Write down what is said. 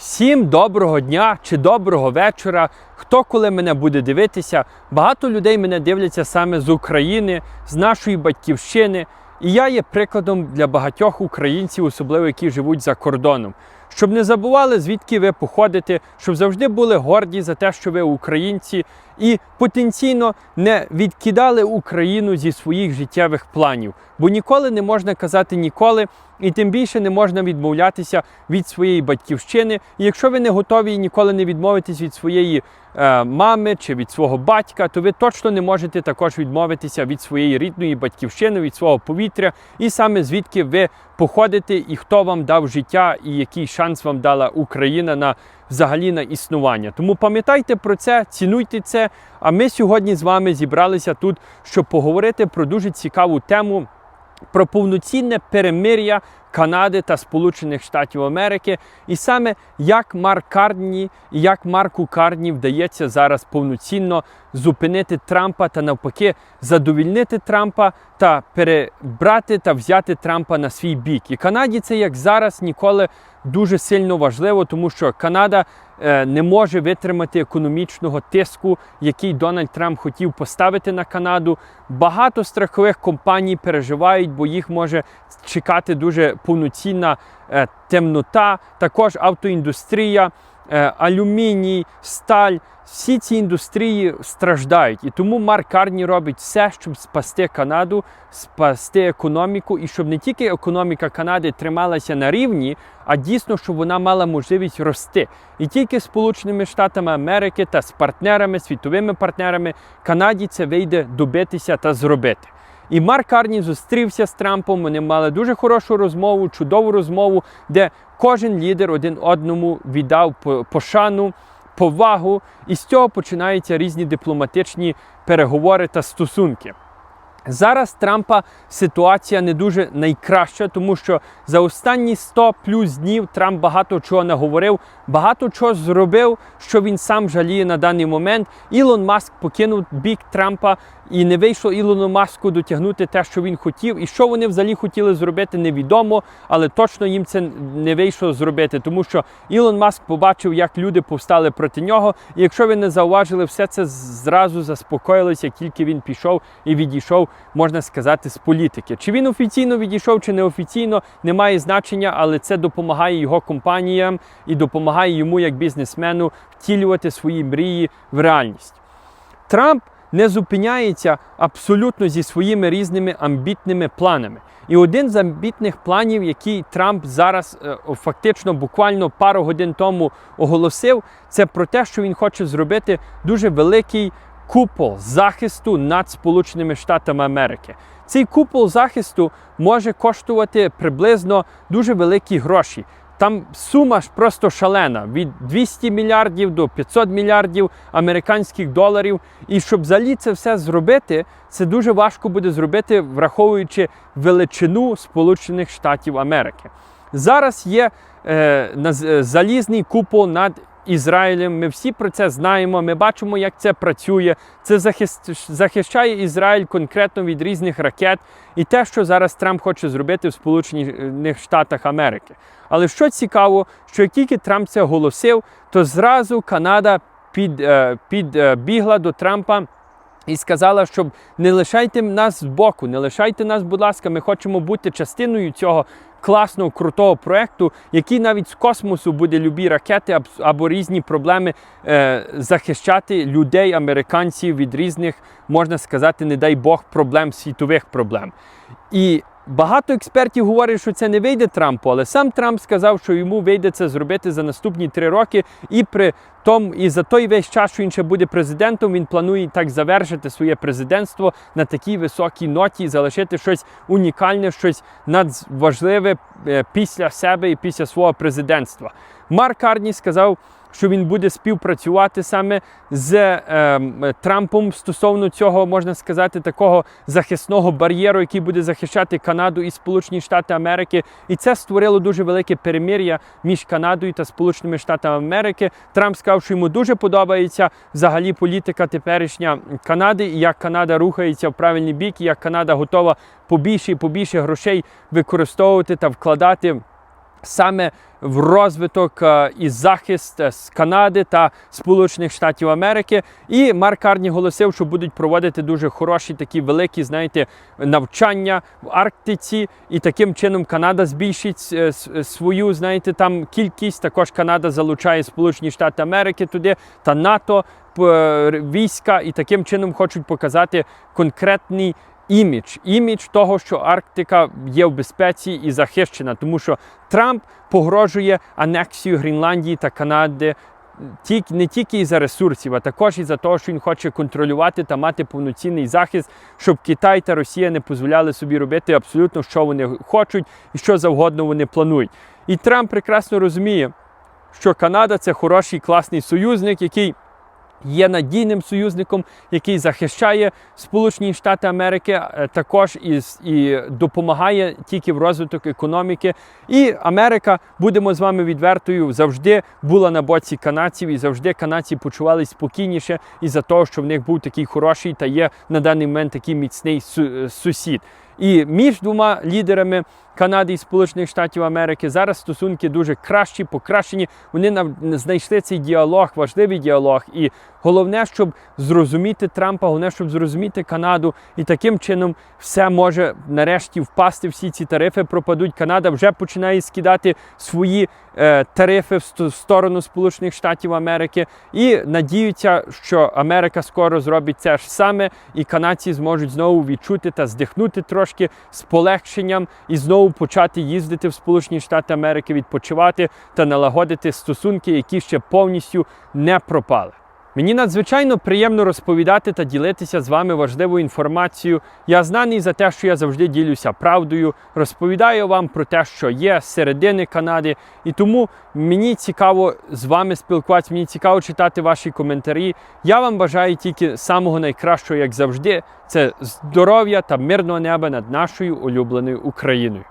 Всім доброго дня чи доброго вечора. Хто коли мене буде дивитися? Багато людей мене дивляться саме з України, з нашої батьківщини. І я є прикладом для багатьох українців, особливо які живуть за кордоном. Щоб не забували, звідки ви походите, щоб завжди були горді за те, що ви українці, і потенційно не відкидали Україну зі своїх життєвих планів. Бо ніколи не можна казати ніколи, і тим більше не можна відмовлятися від своєї батьківщини. І якщо ви не готові ніколи не відмовитесь від своєї е, мами чи від свого батька, то ви точно не можете також відмовитися від своєї рідної батьківщини, від свого повітря, і саме звідки ви походите, і хто вам дав життя, і який шанс вам дала Україна на взагалі на існування. Тому пам'ятайте про це, цінуйте це. А ми сьогодні з вами зібралися тут, щоб поговорити про дуже цікаву тему про повноцінне перемир'я Канади та Сполучених Штатів Америки, і саме як Марк Карні і як Марку Карні вдається зараз повноцінно зупинити Трампа та навпаки задовільнити Трампа та перебрати та взяти Трампа на свій бік. І Канаді це як зараз ніколи дуже сильно важливо, тому що Канада не може витримати економічного тиску, який Дональд Трамп хотів поставити на Канаду. Багато страхових компаній переживають, бо їх може чекати дуже повноцінна е, темнота. Також автоіндустрія, е, алюміній, сталь. Всі ці індустрії страждають, і тому Марк Карні робить все, щоб спасти Канаду, спасти економіку, і щоб не тільки економіка Канади трималася на рівні, а дійсно, щоб вона мала можливість рости. І тільки Сполученими Штатами Америки та з партнерами, світовими партнерами Канаді це вийде добитися та зробити. І Марк Карні зустрівся з Трампом. Вони мали дуже хорошу розмову, чудову розмову, де кожен лідер один одному віддав пошану повагу, і з цього починаються різні дипломатичні переговори та стосунки. Зараз Трампа ситуація не дуже найкраща, тому що за останні 100 плюс днів Трамп багато чого наговорив, багато чого зробив, що він сам жаліє на даний момент. Ілон Маск покинув бік Трампа і не вийшло Ілону Маску дотягнути те, що він хотів. І що вони взагалі хотіли зробити, невідомо, але точно їм це не вийшло зробити, тому що Ілон Маск побачив, як люди повстали проти нього. І якщо ви не зауважили, все це зразу заспокоїлося, як тільки він пішов і відійшов, можна сказати, з політики. Чи він офіційно відійшов, чи неофіційно, не має значення, але це допомагає його компаніям і допомагає йому як бізнесмену втілювати свої мрії в реальність. Трамп не зупиняється абсолютно зі своїми різними амбітними планами. І один з амбітних планів, який Трамп зараз е, фактично буквально пару годин тому оголосив, це про те, що він хоче зробити дуже великий купол захисту над Сполученими Штатами Америки. Цей купол захисту може коштувати приблизно дуже великі гроші. Там сума ж просто шалена від 200 мільярдів до 500 мільярдів американських доларів. І щоб взагалі це все зробити, це дуже важко буде зробити, враховуючи величину Сполучених Штатів Америки. Зараз є е, залізний купол над Ізраїлем. Ми всі про це знаємо. Ми бачимо, як це працює. Це захищає Ізраїль конкретно від різних ракет і те, що зараз Трамп хоче зробити в Сполучених Штатах Америки. Але що цікаво, що як тільки Трамп це оголосив, то зразу Канада підбігла під, е, до Трампа. І сказала, щоб не лишайте нас збоку, не лишайте нас, будь ласка, ми хочемо бути частиною цього класного, крутого проєкту, який навіть з космосу буде любі ракети або різні проблеми е, захищати людей, американців від різних, можна сказати, не дай Бог, проблем, світових проблем. І Багато експертів говорять, що це не вийде Трампу, але сам Трамп сказав, що йому вийде це зробити за наступні три роки, і при тому, і за той весь час, що він ще буде президентом, він планує так завершити своє президентство на такій високій ноті, залишити щось унікальне, щось надважливе е, після себе і після свого президентства. Марк Карні сказав що він буде співпрацювати саме з е, Трампом стосовно цього, можна сказати, такого захисного бар'єру, який буде захищати Канаду і Сполучені Штати Америки. І це створило дуже велике перемир'я між Канадою та Сполученими Штатами Америки. Трамп сказав, що йому дуже подобається взагалі політика теперішня Канади, і як Канада рухається в правильний бік, і як Канада готова побільше і побільше грошей використовувати та вкладати саме в розвиток е, і захист е, з Канади та Сполучених Штатів Америки. І Марк Карні голосив, що будуть проводити дуже хороші такі великі, знаєте, навчання в Арктиці, і таким чином Канада збільшить е, свою, знаєте, там кількість. Також Канада залучає Сполучені Штати Америки туди та НАТО війська, і таким чином хочуть показати конкретний імідж, імідж того, що Арктика є в безпеці і захищена, тому що Трамп погрожує анексію Гренландії та Канади. Тільки не тільки із за ресурсів, а також із за того, що він хоче контролювати та мати повноцінний захист, щоб Китай та Росія не дозволяли собі робити абсолютно, що вони хочуть і що завгодно вони планують. І Трамп прекрасно розуміє, що Канада це хороший класний союзник, який є надійним союзником, який захищає Сполучені Штати Америки, е, також і, і допомагає тільки в розвиток економіки. І Америка, будемо з вами відвертою, завжди була на боці канадців, і завжди канадці почувалися спокійніше із-за того, що в них був такий хороший та є на даний момент такий міцний е, сусід. І між двома лідерами Канади і Сполучених Штатів Америки зараз стосунки дуже кращі, покращені. Вони нав- знайшли цей діалог, важливий діалог. І головне, щоб зрозуміти Трампа, головне, щоб зрозуміти Канаду. І таким чином все може нарешті впасти. Всі ці тарифи пропадуть. Канада вже починає скидати свої тарифи в сто- сторону Сполучених Штатів Америки і надіються, що Америка скоро зробить це ж саме, і канадці зможуть знову відчути та здихнути трошки з полегшенням і знову почати їздити в Сполучені Штати Америки, відпочивати та налагодити стосунки, які ще повністю не пропали. Мені надзвичайно приємно розповідати та ділитися з вами важливою інформацією. Я знаний за те, що я завжди ділюся правдою, розповідаю вам про те, що є середини Канади, і тому мені цікаво з вами спілкуватися, мені цікаво читати ваші коментарі. Я вам бажаю тільки самого найкращого, як завжди, це здоров'я та мирного неба над нашою улюбленою Україною.